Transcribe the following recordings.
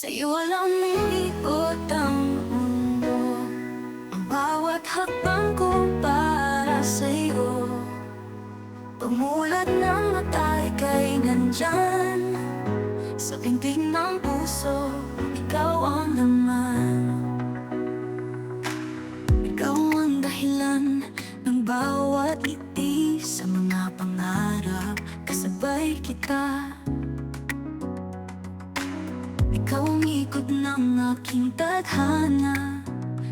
Sa'yo walang umiikot ang mundo. Ang bawat hakbang ko para sa'yo. Pumulat ng mata, ika'y nandyan. Sa pintig ng puso, ikaw ang laman. Ikaw ang dahilan ng bawat ngiti Sa mga pangarap, kasabay kita ikaw ang ikot ng aking tadhana.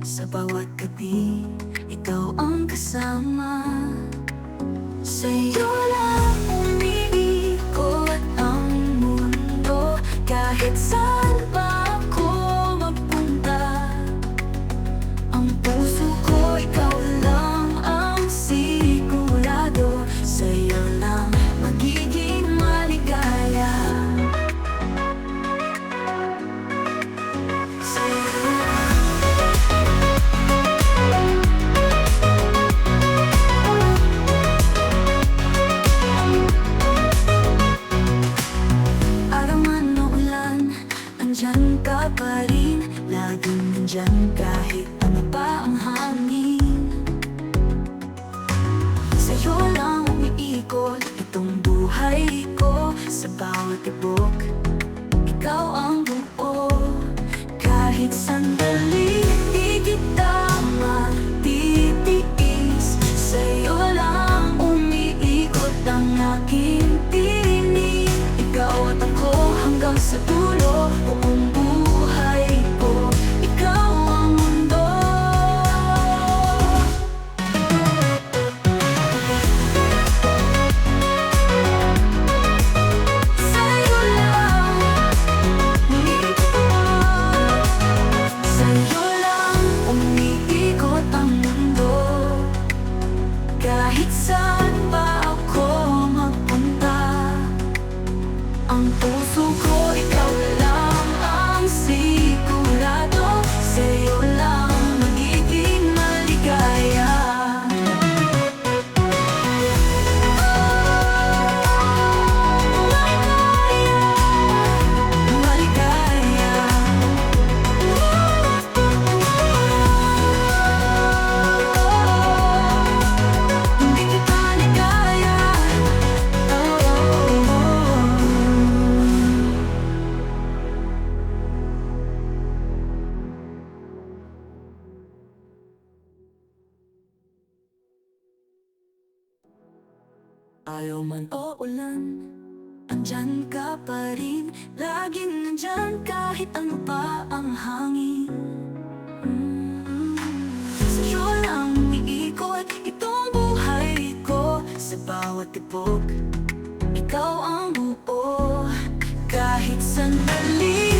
Sa bawat gabi, ikaw ang kasama. Sa'yo andyan ka pa rin. Laging nandyan kahit ano pa ang hangin. Sa'yo lang umiikot itong buhay ko Sa bawat tibok, ikaw ang buo Kahit saan pa ako magpunta Ang puso ko ikaw lang ang sigurado Ayaw man o ulan Andyan ka pa rin. Laging nandyan kahit ano pa ang hangin. Mm. Sa'yo lang umiikot itong buhay ko. Sa bawat tibok Ikaw ang buo. Kahit sandali